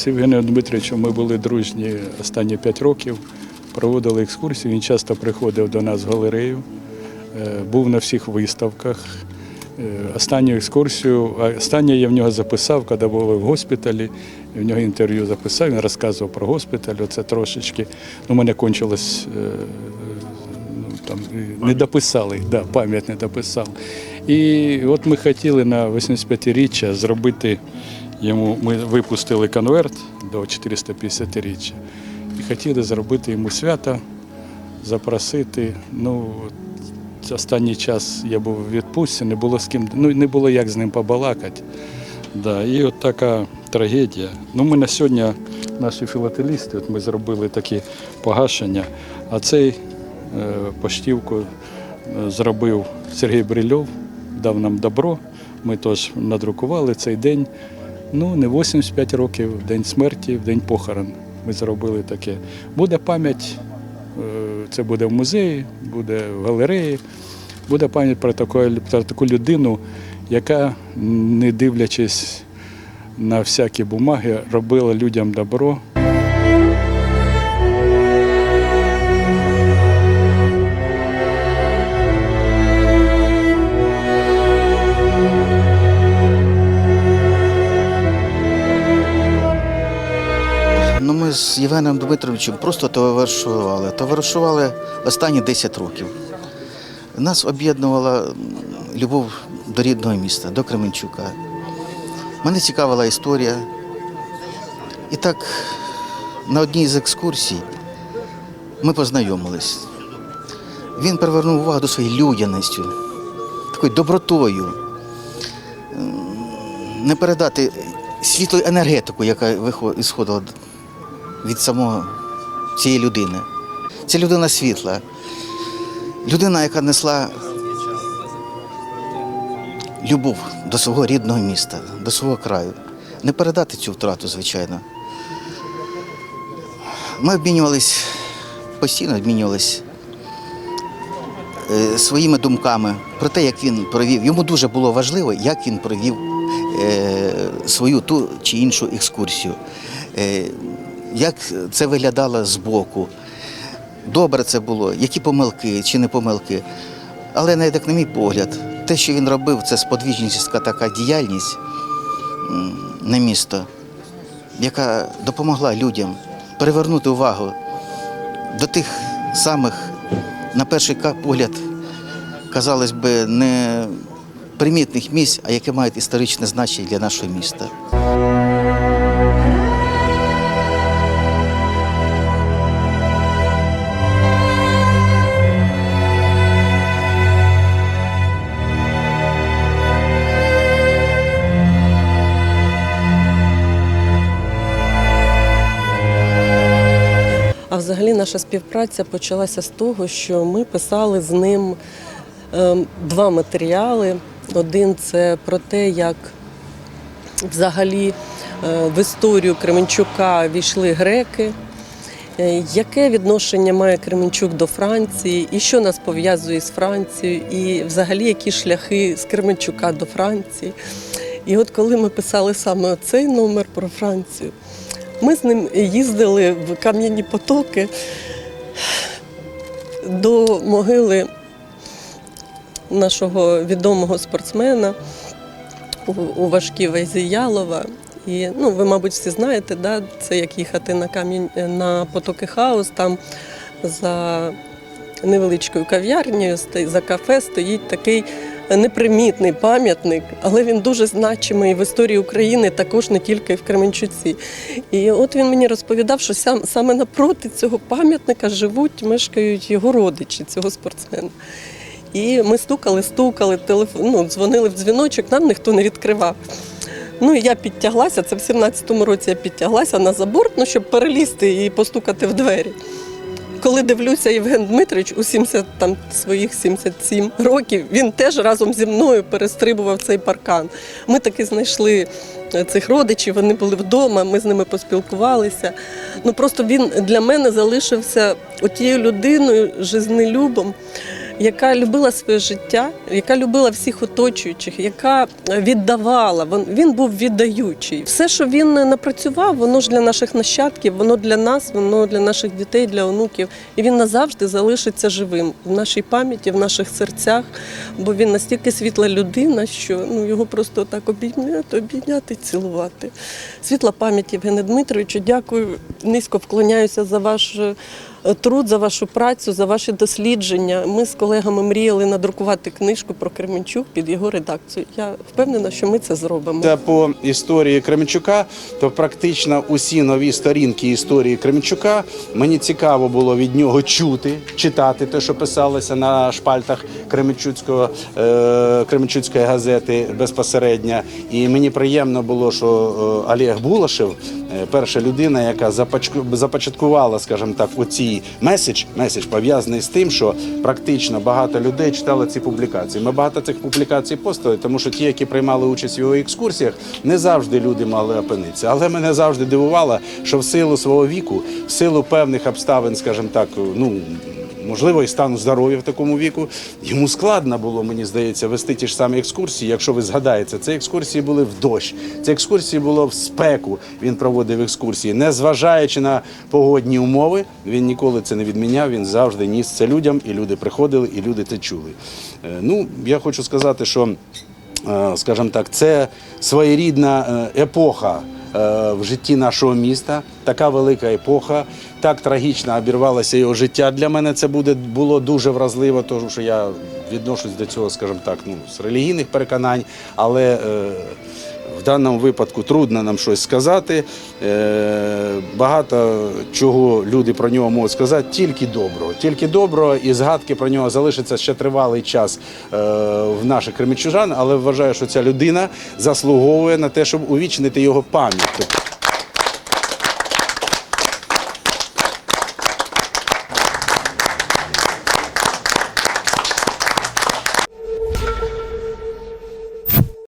З Євгеном Дмитровичем ми були дружні останні п'ять років, проводили екскурсії. Він часто приходив до нас в галерею, е, був на всіх виставках. Е, Останню екскурсію, останнє я в нього записав, коли були в госпіталі. В нього інтерв'ю записав, він розказував про госпіталь. Оце трошечки. Ну, у мене кончилось е, ну, там, не дописали, да, пам'ять не дописав. І от ми хотіли на 85-річчя зробити йому, ми випустили конверт до 450-річчя і хотіли зробити йому свято, запросити. Ну, останній час я був у відпустці, не було з ким, ну не було як з ним побалакати. Да, і от така трагедія. Ну, ми на сьогодні, наші філателісти, от ми зробили такі погашення, а цей е, поштівку е, зробив Сергій Брильов, дав нам добро. Ми теж надрукували цей день. Ну, не 85 років, день смерті, в день похорон. Ми зробили таке. Буде пам'ять, е, це буде в музеї, буде в галереї, буде пам'ять про таку, про таку людину, яка, не дивлячись на всякі бумаги, робила людям добро. З Євгеном Дмитровичем просто товаришували. Товаришували останні 10 років. Нас об'єднувала любов до рідного міста, до Кременчука. Мене цікавила історія. І так, на одній з екскурсій ми познайомились. Він привернув увагу до своєї людяністю, такою добротою. Не передати світлу енергетику, яка ісходила від самого цієї людини. Це людина світла, людина, яка несла любов до свого рідного міста, до свого краю. Не передати цю втрату, звичайно. Ми обмінювались, постійно обмінювались е, своїми думками про те, як він провів. Йому дуже було важливо, як він провів е, свою ту чи іншу екскурсію. Як це виглядало збоку. Добре це було, які помилки чи не помилки. Але навіть на мій погляд, те, що він робив, це сподвіжницька така діяльність на місто, яка допомогла людям привернути увагу до тих самих, на перший погляд, казалось би, не примітних місць, а які мають історичне значення для нашого міста. Наша співпраця почалася з того, що ми писали з ним ем, два матеріали. Один це про те, як взагалі е, в історію Кременчука війшли греки. Е, Яке відношення має Кременчук до Франції, і що нас пов'язує з Францією, і взагалі які шляхи з Кременчука до Франції. І от коли ми писали саме цей номер про Францію, ми з ним їздили в Кам'яні Потоки до могили нашого відомого спортсмена у- у важкій вазі Ялова. І ну, ви, мабуть, всі знаєте, да? це як їхати на камінь на потоки хаус. Там за невеличкою кав'ярнею, за кафе стоїть такий непримітний пам'ятник, але він дуже значимий в історії України, також не тільки в Кременчуці. І от він мені розповідав, що сам, саме напроти цього пам'ятника живуть, мешкають його родичі, цього спортсмена. І ми стукали, стукали, телефон, ну, дзвонили в дзвіночок, нам ніхто не відкривав. Ну і я підтяглася, це в 17-му році я підтяглася на забор, ну, щоб перелізти і постукати в двері. Коли дивлюся, Євген Дмитрич у 70 там своїх 77 років, він теж разом зі мною перестрибував цей паркан. Ми таки знайшли е, цих родичів, вони були вдома, ми з ними поспілкувалися. Ну просто він для мене залишився отією людиною, жизнелюбом, яка любила своє життя, яка любила всіх оточуючих, яка віддавала. Він, був віддаючий. Все, що він напрацював, воно ж для наших нащадків, воно для нас, воно для наших дітей, для онуків. І він назавжди залишиться живим в нашій пам'яті, в наших серцях, бо він настільки світла людина, що ну, його просто так обійняти, обійняти, цілувати. Світла пам'ять Євгене Дмитровичу, дякую, низько вклоняюся за ваш е, труд, за вашу працю, за ваші дослідження. Ми з колегами мріяли надрукувати книжку про Кременчук під його редакцію. Я впевнена, що ми це зробимо. Та по історії Кременчука, то практично усі нові сторінки історії Кременчука мені цікаво було від нього чути, читати те, що писалося на шпальтах Кременчуцького е, Кременчуцької газети безпосередньо. І мені приємно було, що е, Олег Булашев, е, перша людина, яка започаткувала, скажімо так, оцій меседж, меседж пов'язаний з тим, що практично багато людей читали ці публікації. Ми багато цих публікацій постали, тому що ті, які приймали участь в його екскурсіях, не завжди люди мали опинитися. Але мене завжди дивувало, що в силу свого віку, в силу певних обставин, скажімо так, ну. Можливо, і стану здоров'я в такому віку. Йому складно було, мені здається, вести ті ж самі екскурсії. Якщо ви згадаєте, ці екскурсії були в дощ, ці екскурсії було в спеку. Він проводив екскурсії, не зважаючи на погодні умови. Він ніколи це не відміняв. Він завжди ніс це людям, і люди приходили, і люди це чули. Е, Ну, я хочу сказати, що, е, скажімо так, це своєрідна е, епоха в житті нашого міста. Така велика епоха. Так трагічно обірвалося його життя. Для мене це буде було дуже вразливо, тому що я відношусь до цього, скажімо так, ну з релігійних переконань, але е, в даному випадку трудно нам щось сказати. Е, багато чого люди про нього можуть сказати, тільки доброго. Тільки доброго, і згадки про нього залишаться ще тривалий час е, в наших кремічужан, але вважаю, що ця людина заслуговує на те, щоб увічнити його пам'ять.